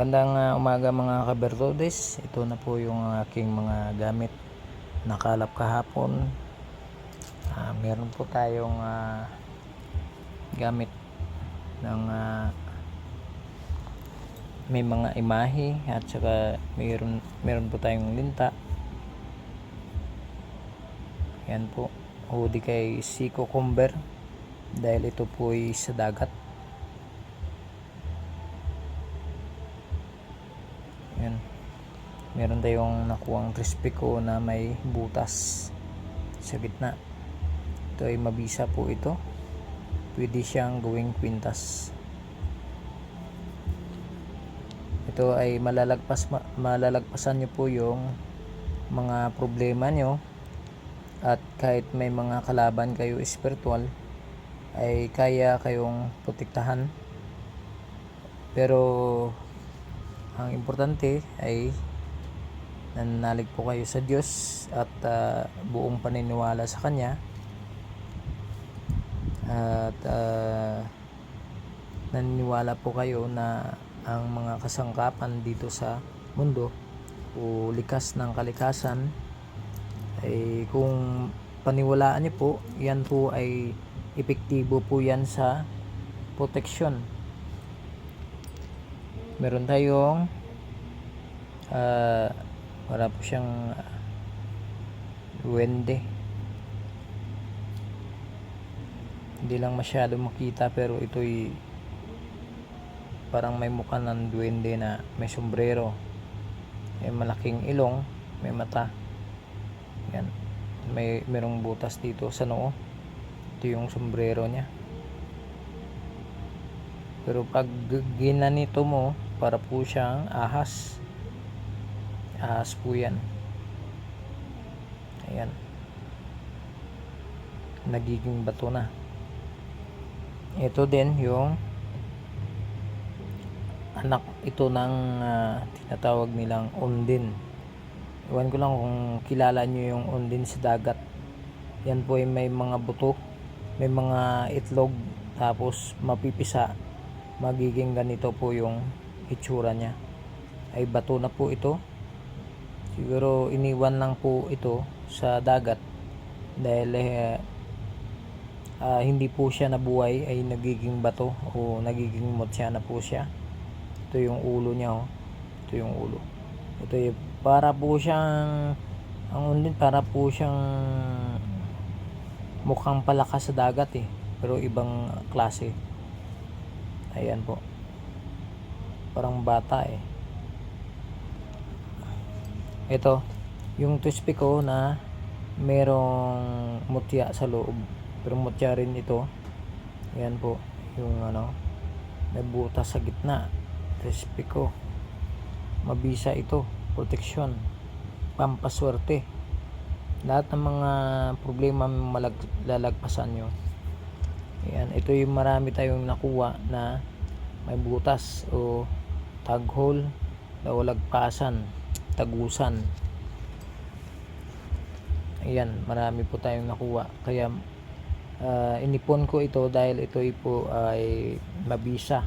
Magandang ah, umaga mga kabertodes. Ito na po yung aking mga gamit nakalap kahapon. Ah, meron po tayong ah, gamit ng ah, may mga imahe at saka meron, meron po tayong linta. Yan po. Hudi kay Siko Comber dahil ito po ay sa dagat. Meron tayong nakuhang crispy ko na may butas sa gitna. Ito ay mabisa po ito. Pwede siyang gawing kwintas. Ito ay malalagpas ma- malalagpasan niyo po yung mga problema nyo at kahit may mga kalaban kayo spiritual ay kaya kayong protektahan pero ang importante ay nananalig po kayo sa Diyos at ah, buong paniniwala sa Kanya. At ah, naniniwala po kayo na ang mga kasangkapan dito sa mundo o likas ng kalikasan ay kung paniwalaan niyo po yan po ay epektibo po yan sa protection meron tayong ah para po siyang duwende hindi lang masyado makita pero ito'y parang may mukha ng duwende na may sombrero may malaking ilong may mata. Yan. May merong butas dito sa noo. Ito yung sombrero niya. Pero pag ginanito mo para po siyang ahas ahas po yan ayan nagiging bato na ito din yung anak ito ng ah, tinatawag nilang undin Iwan ko lang kung kilala nyo yung undin sa dagat. Yan po ay may mga buto, may mga itlog, tapos mapipisa. Magiging ganito po yung itsura niya. Ay bato na po ito. Siguro iniwan lang po ito sa dagat dahil eh, ah, hindi po siya nabuhay ay nagiging bato o nagiging motya na po siya. Ito yung ulo niya oh. Ito yung ulo. Ito yung para po siyang ang undin para po siyang mukhang palakas sa dagat eh pero ibang klase ayan po parang bata eh ito yung crispy ko na merong mutya sa loob. Pero mutya rin ito. Ayan po yung ano may butas sa gitna. Crispy ko. Mabisa ito proteksyon pampaswerte. Lahat ng mga problema malag, lalagpasan nyo. Ayan, ito yung marami tayong nakuha na may butas o tag hole o lagpasan tagusan. Ayan marami po tayong nakuha. Kaya ah, inipon ko ito dahil ito po ay mabisa.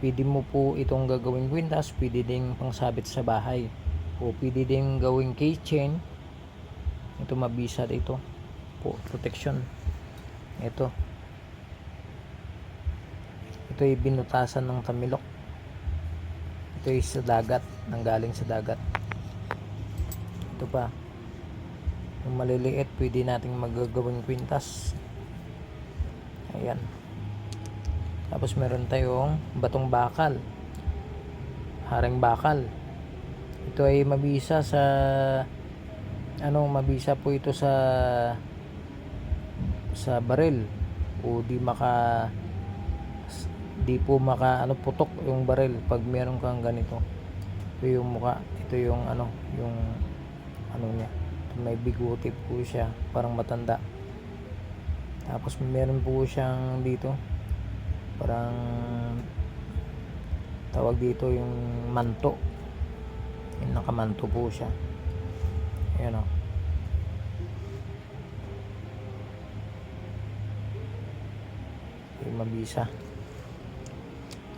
Pwede mo po itong gagawing kwintas pwede ding pangsabit sa bahay. O pwede ding gawing keychain. Ito mabisa dito po protection. Ito. Ito ay binutasan ng tamilok. Ito ay sa dagat nanggaling sa dagat. Ito pa. Yung maliliit pwede nating magagawing kwintas. Ayan. Tapos meron tayong batong bakal. Haring bakal. Ito ay mabisa sa ano mabisa po ito sa sa baril. O di maka di po maka ano putok yung baril pag meron kang ganito ito yung muka ito yung ano yung ano niya. May biguti po siya parang matanda. Tapos meron po siyang dito parang tawag dito yung manto. Yung nakamanto po siya. Ayan o. Yung mabisa.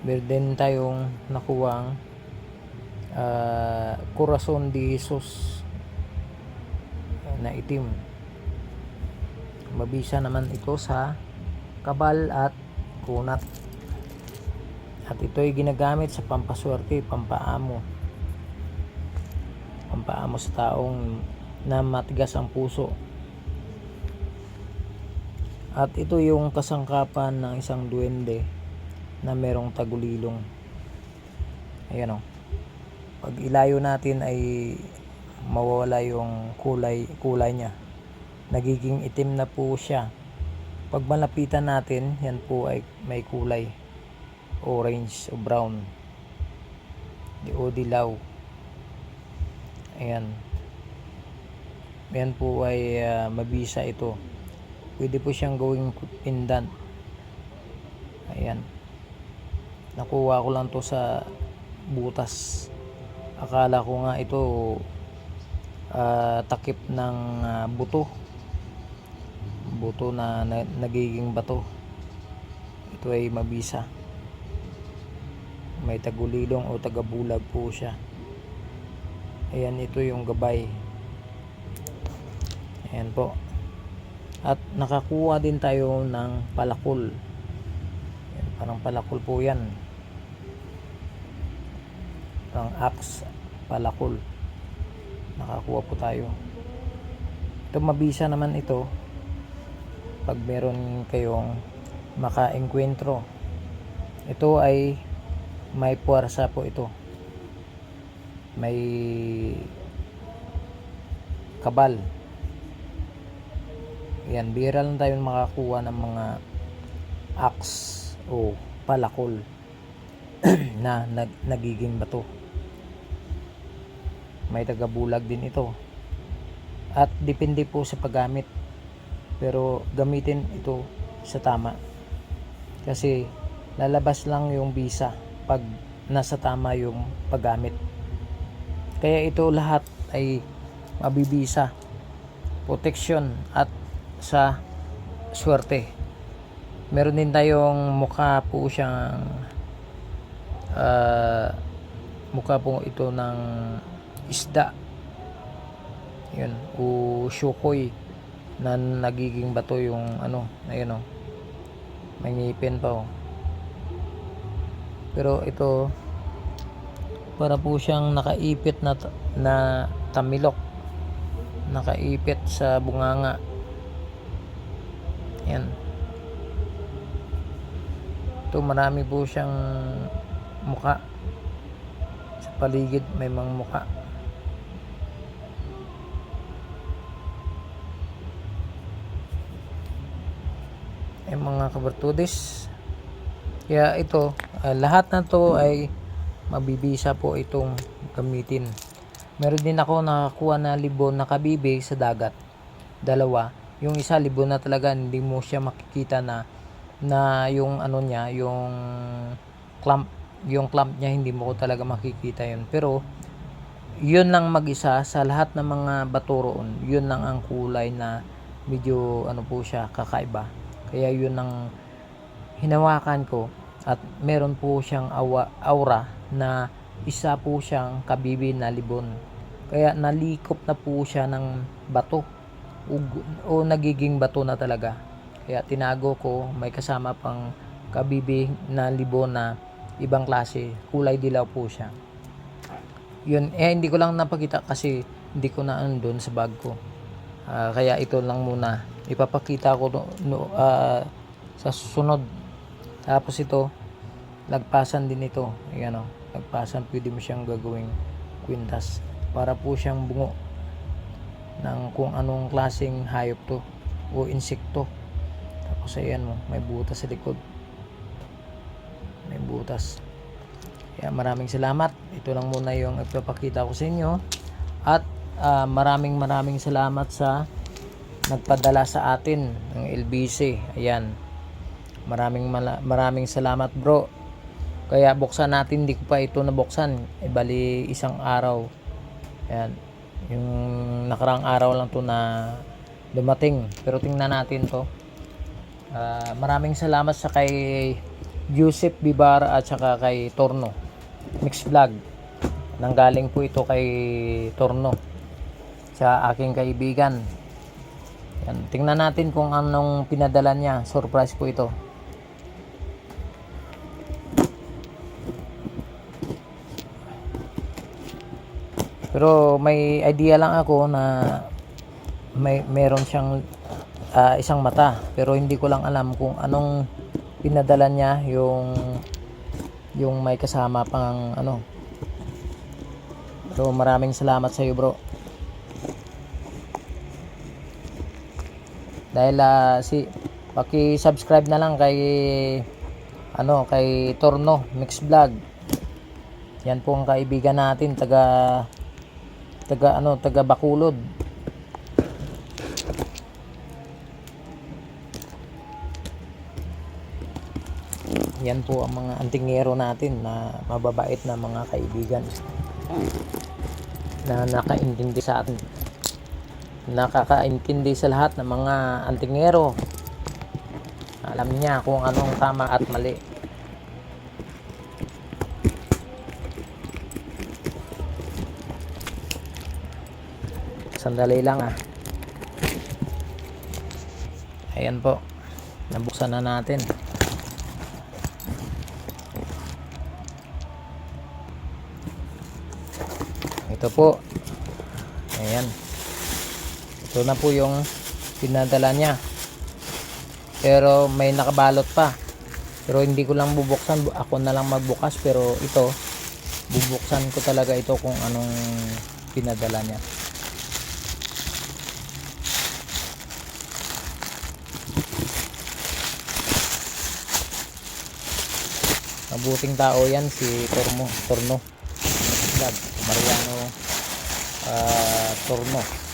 Meron din tayong nakuwang ah, Corazon de Jesus na itim. Mabisa naman ito sa kabal at kunat. At ito ay ginagamit sa pampaswerte, pampaamo. Pampaamo sa taong na matigas ang puso. At ito yung kasangkapan ng isang duwende na merong tagulilong. Ayan o. Pag ilayo natin ay mawawala yung kulay, kulay niya. Nagiging itim na po siya. Pag malapitan natin, yan po ay may kulay orange o brown. Di o dilaw. Ayan. Yan po ay ah, mabisa ito. Pwede po siyang gawing pendant. Ayan. Nakuha ko lang to sa butas. Akala ko nga ito ah, takip ng ah, buto. Buto na, na nagiging bato. Ito ay mabisa. May tagulilong o tagabulag po siya. Ayan, ito yung gabay. Ayan po. At nakakuha din tayo ng palakol. Ayan, parang palakol po yan. Parang axe, palakol. Nakakuha po tayo. Ito mabisa naman ito. Pag meron kayong maka-enkwentro. Ito ay may puwersa po ito. May kabal. Yan, bira lang tayo makakuha ng mga axe o palakol na nag, nagiging bato. May tagabulag din ito. At depende po sa paggamit. Pero gamitin ito sa tama. Kasi lalabas lang yung bisa pag nasa tama yung paggamit. Kaya ito lahat ay mabibisa. Protection at sa swerte. Meron din tayong mukha po siyang ah, mukha po ito ng isda. Yun, o shukoy na nagiging bato yung ano, ayun oh. May ngipin pa oh. Pero ito para po siyang nakaipit na na tamilok. Nakaipit sa bunganga. Yan. Ito marami po siyang muka. Sa paligid may mga muka. Ay mga kabartudis. Kaya ito, ah, lahat na to ay mabibisa po itong gamitin. Meron din ako nakakuha na libon na kabibi sa dagat. Dalawa. Yung isa libon na talaga hindi mo siya makikita na na yung ano niya, yung clamp, yung clamp niya hindi mo ko talaga makikita yun. Pero yun lang mag-isa sa lahat ng mga bato roon, yun lang ang kulay na medyo ano po siya kakaiba. Kaya yun ang hinawakan ko at meron po siyang awa, aura na isa po siyang kabibi na libon. Kaya nalikop na po siya ng bato o, o nagiging bato na talaga. Kaya tinago ko may kasama pang kabibi na libon na ibang klase. Kulay dilaw po siya. Yun, eh hindi ko lang napakita kasi hindi ko na andun sa bag ko. Ah, kaya ito lang muna. Ipapakita ko no, no, ah, sa susunod. Tapos ito, lagpasan din ito. Ayan o, lagpasan pwede mo siyang gagawing kwintas. Para po siyang bungo ng kung anong klaseng hayop to o insekto. Tapos ayan mo, may butas sa likod. May butas. Kaya maraming salamat. Ito lang muna yung ipapakita ko sa inyo. At ah, maraming maraming salamat sa nagpadala sa atin ng LBC. Ayan. Maraming maraming salamat bro. Kaya buksan natin, hindi ko pa ito nabuksan. E bali isang araw. Ayan. Yung nakarang araw lang to na dumating. Pero tingnan natin to. Ah, maraming salamat sa kay Joseph Bibara at saka kay Torno. Mix vlog. Nanggaling po ito kay Torno sa aking kaibigan. Yan. Tingnan natin kung anong pinadala niya. Surprise po ito. Pero may idea lang ako na may meron siyang ah, isang mata pero hindi ko lang alam kung anong pinadala niya yung yung may kasama pang ano so maraming salamat sa iyo bro dahil ah, si paki-subscribe na lang kay ano kay Torno Mix Vlog. Yan po ang kaibigan natin taga taga ano taga Bakulod. Yan po ang mga antingero natin na mababait na mga kaibigan na nakaintindi sa atin nakakaintindi sa lahat ng mga antingero. Alam niya kung anong tama at mali. Sandali lang ah. Ayan po. Nabuksan na natin. Ito po. Ayan ito na po yung pinadala niya. Pero may nakabalot pa. Pero hindi ko lang bubuksan. Ako na lang magbukas pero ito bubuksan ko talaga ito kung anong pinadala niya. Mabuting tao yan si Tormo Torno. Mariano ah, Torno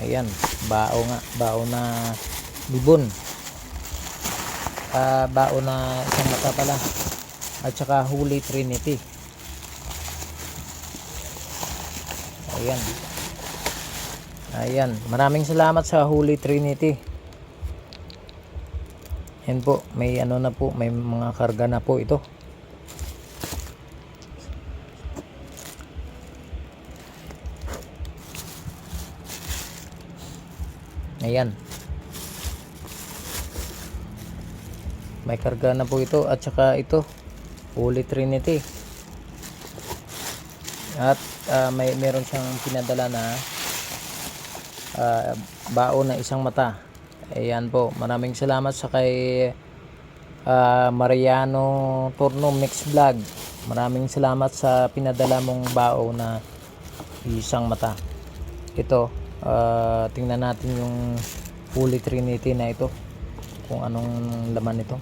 ayan bao nga bao na libon Ah, bao na isang mata pala. At saka Holy Trinity. Ayan. Ayan. Maraming salamat sa Holy Trinity. Yan po may ano na po may mga karga na po ito ayan. May karga na po ito at saka ito. Holy Trinity. At ah, may meron siyang pinadala na ah, bao na isang mata. Ayan po. Maraming salamat sa kay ah, Mariano Turno Mix Vlog. Maraming salamat sa pinadala mong bao na isang mata. Ito ah, tingnan natin yung Holy Trinity na ito kung anong laman nito.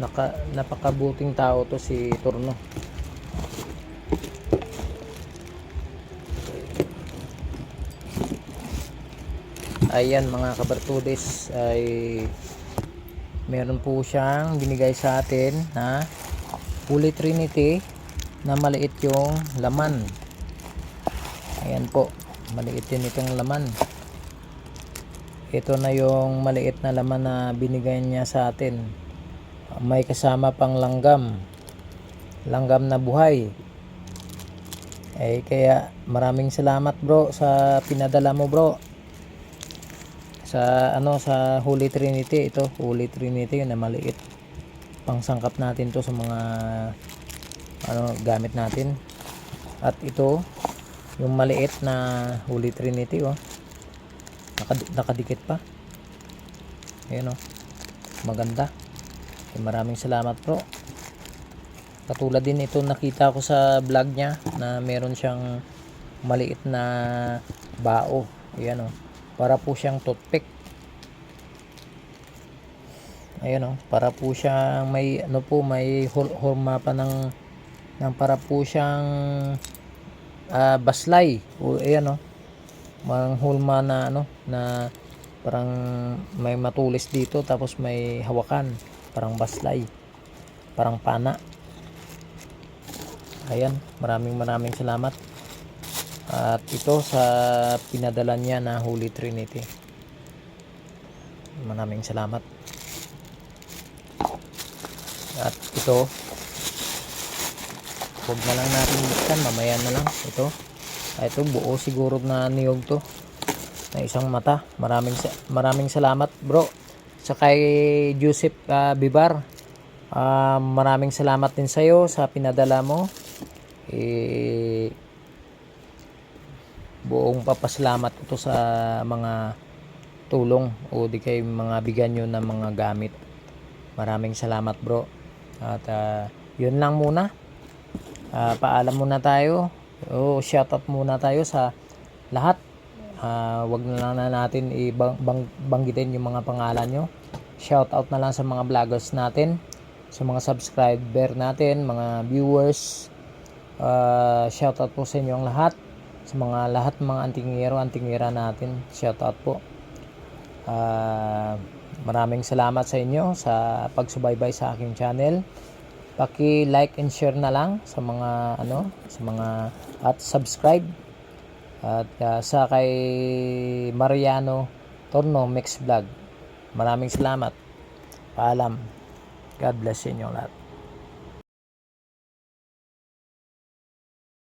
Naka, napakabuting tao to si Turno ayan mga kabartudes ay meron po siyang binigay sa atin na Holy Trinity na maliit yung laman. Ayan po maliit din itong laman. Ito na yung maliit na laman na binigay niya sa atin. May kasama pang langgam. Langgam na buhay. Eh kaya maraming salamat bro sa pinadala mo bro sa ano sa Holy Trinity ito Holy Trinity na maliit. Pangsangkap natin to sa mga ano gamit natin. At ito yung maliit na Holy Trinity oh. Nakad- nakadikit pa. Ayun oh. Maganda. Eh, maraming salamat bro. Katulad din ito nakita ko sa vlog niya na meron siyang maliit na bao. Ayan oh para po siyang toothpick. Ayan oh. Para po siyang may ano po may hurma pa ng ng para po siyang ah, baslay. O ayan oh. Mang hulma na ano na parang may matulis dito tapos may hawakan. Parang baslay. Parang pana. Ayan, maraming maraming salamat. At ito sa pinadala niya na Holy Trinity. Maraming salamat. At ito, huwag na lang natin buksan, mamaya na lang. Ito, ah, ito buo siguro na niyog to. Na isang mata. Maraming maraming salamat, bro. Sa kay Joseph ah, Bibar. Ah, maraming salamat din sa iyo sa pinadala mo. Eh, buong papasalamat ko to sa mga tulong o di kay mga bigyan nyo ng mga gamit. Maraming salamat bro. At ah, yun lang muna. Ah, paalam muna tayo. O shoutout muna tayo sa lahat. Ah, wag na lang na natin ibang bang, banggitin yung mga pangalan nyo. Shoutout na lang sa mga vloggers natin, sa mga subscriber natin, mga viewers. Ah, shoutout po sa inyong lahat. Sa mga lahat mga antingero, antingera natin. Shoutout po. Ah, maraming salamat sa inyo sa pagsubaybay sa aking channel. Paki-like and share na lang sa mga ano, sa mga at subscribe. At ah, sa kay Mariano Torno Mix Vlog. Maraming salamat. Paalam. God bless inyo lahat.